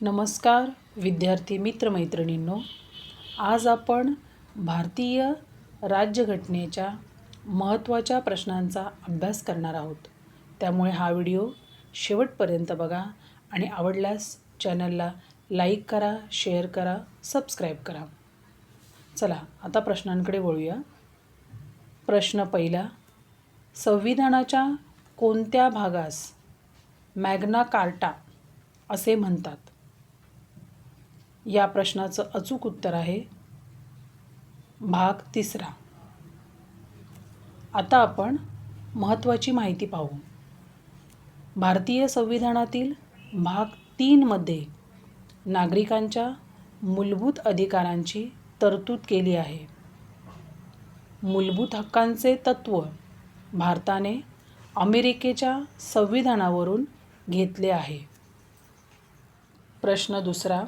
नमस्कार विद्यार्थी मित्रमैत्रिणींनो. आज आपण भारतीय राज्यघटनेच्या महत्त्वाच्या प्रश्नांचा अभ्यास करणार आहोत. त्यामुळे हा व्हिडिओ शेवटपर्यंत बघा आणि आवडल्यास चॅनलला लाईक करा शेअर करा सबस्क्राईब करा. चला आता प्रश्नांकडे वळूया. प्रश्न पहिला संविधानाच्या कोणत्या भागास मॅग्ना कार्टा असे म्हणतात? या प्रश्नाचं अचूक उत्तर आहे. भाग तिसरा. आता आपण महत्त्वाची माहिती पाहू. भारतीय संविधानातील भाग तीनमध्ये नागरिकांच्या मूलभूत अधिकारांची तरतूद केली आहे. मूलभूत हक्कांचे तत्त्व भारताने अमेरिकेच्या संविधानावरून घेतले आहे. प्रश्न दुसरा.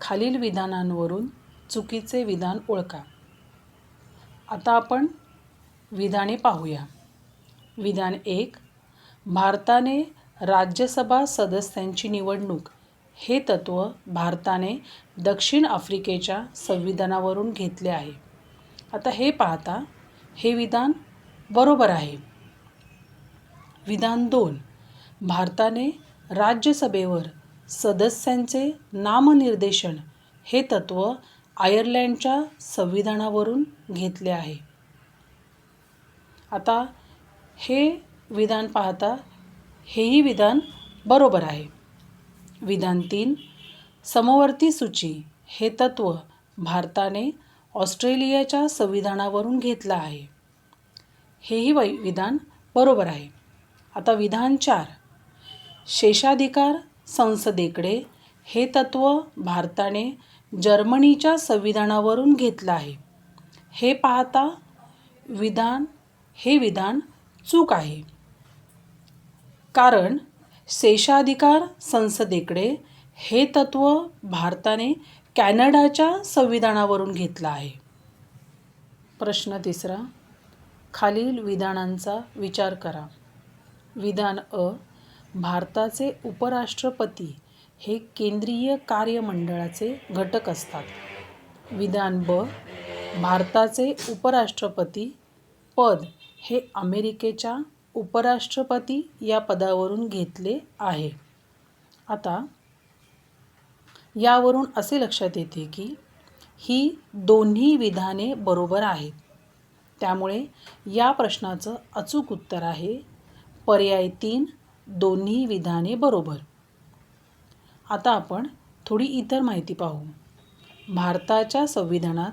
खालील विधानांवरून चुकीचे विधान ओळखा. आता आपण विधाने पाहूया. विधान एक भारताने राज्यसभा सदस्यांची निवडणूक हे तत्त्व भारताने दक्षिण आफ्रिकेच्या संविधानावरून घेतले आहे. आता हे पाहता हे विधान बरोबर आहे. विधान दोन भारताने राज्यसभेवर सदस्यांचे नामनिर्देशन हे तत्त्व आयर्लंडच्या संविधानावरून घेतले आहे. आता हे विधान पाहता हेही विधान बरोबर आहे. विधान तीन समवर्ती सूची हे तत्त्व भारताने ऑस्ट्रेलियाच्या संविधानावरून घेतलं आहे. हेही वै विधान बरोबर आहे. आता विधान चार शेषाधिकार संसदेकडे हे तत्त्व भारताने जर्मनीच्या संविधानावरून घेतलं आहे. हे पाहता विधान हे विधान चूक आहे. कारण शेषाधिकार संसदेकडे हे तत्त्व भारताने कॅनडाच्या संविधानावरून घेतलं आहे. प्रश्न तिसरा खालील विधानांचा विचार करा. विधान अ भारताचे उपराष्ट्रपती हे केंद्रीय कार्यमंडळाचे घटक असतात. विधान ब भारताचे उपराष्ट्रपती पद हे अमेरिकेच्या उपराष्ट्रपती या पदावरून घेतले आहे. आता यावरून असे लक्षात येते की ही दोन्ही विधाने बरोबर आहेत. त्यामुळे या प्रश्नाचं अचूक उत्तर आहे. पर्याय तीन दोन्ही विधाने बरोबर. आता आपण थोडी इतर माहिती पाहू. भारताच्या संविधानात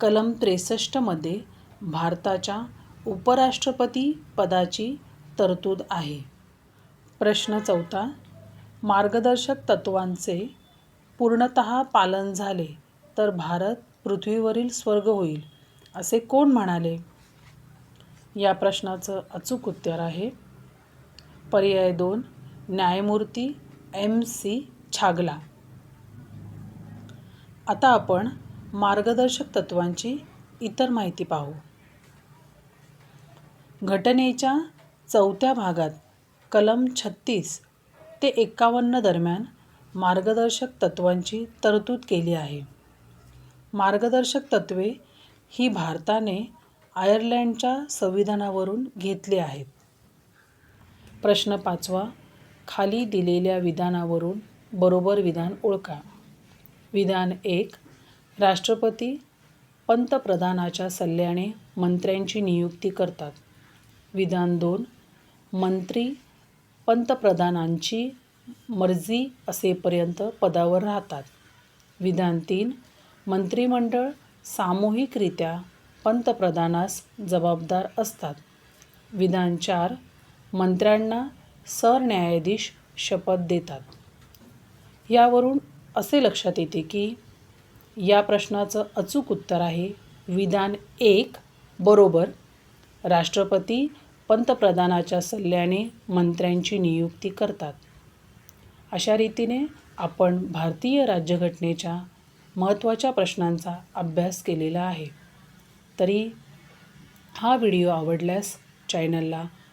कलम त्रेसष्टमध्ये भारताच्या उपराष्ट्रपती पदाची तरतूद आहे. प्रश्न चौथा मार्गदर्शक तत्त्वांचे पूर्णत पालन झाले तर भारत पृथ्वीवरील स्वर्ग होईल असे कोण म्हणाले? या प्रश्नाचं अचूक उत्तर आहे. पर्याय दोन न्यायमूर्ती एम सी छागला. आता आपण मार्गदर्शक तत्त्वांची इतर माहिती पाहू. घटनेच्या चौथ्या भागात कलम छत्तीस ते एकावन्न दरम्यान मार्गदर्शक तत्त्वांची तरतूद केली आहे. मार्गदर्शक तत्त्वे ही भारताने आयर्लंडच्या संविधानावरून घेतली आहेत. प्रश्न पाचवा. खाली दिलेल्या विधानावरून बरोबर विधान ओळखा. विधान एक राष्ट्रपती पंतप्रधानाच्या सल्ल्याने मंत्र्यांची नियुक्ती करतात. विधान दोन मंत्री पंतप्रधानांची मर्जी असेपर्यंत पदावर राहतात. विधान तीन मंत्रिमंडळ सामूहिकरित्या पंतप्रधानास जबाबदार असतात. विधान चार मंत्र्यांना सरन्यायाधीश शपथ देतात. यावरून असे लक्षात येते की या प्रश्नाचं अचूक उत्तर आहे विधान एक बरोबर राष्ट्रपती पंतप्रधानाच्या सल्ल्याने मंत्र्यांची नियुक्ती करतात. अशा रीतीने आपण भारतीय राज्यघटनेच्या महत्त्वाच्या प्रश्नांचा अभ्यास केलेला आहे. तरी हा व्हिडिओ आवडल्यास चॅनलला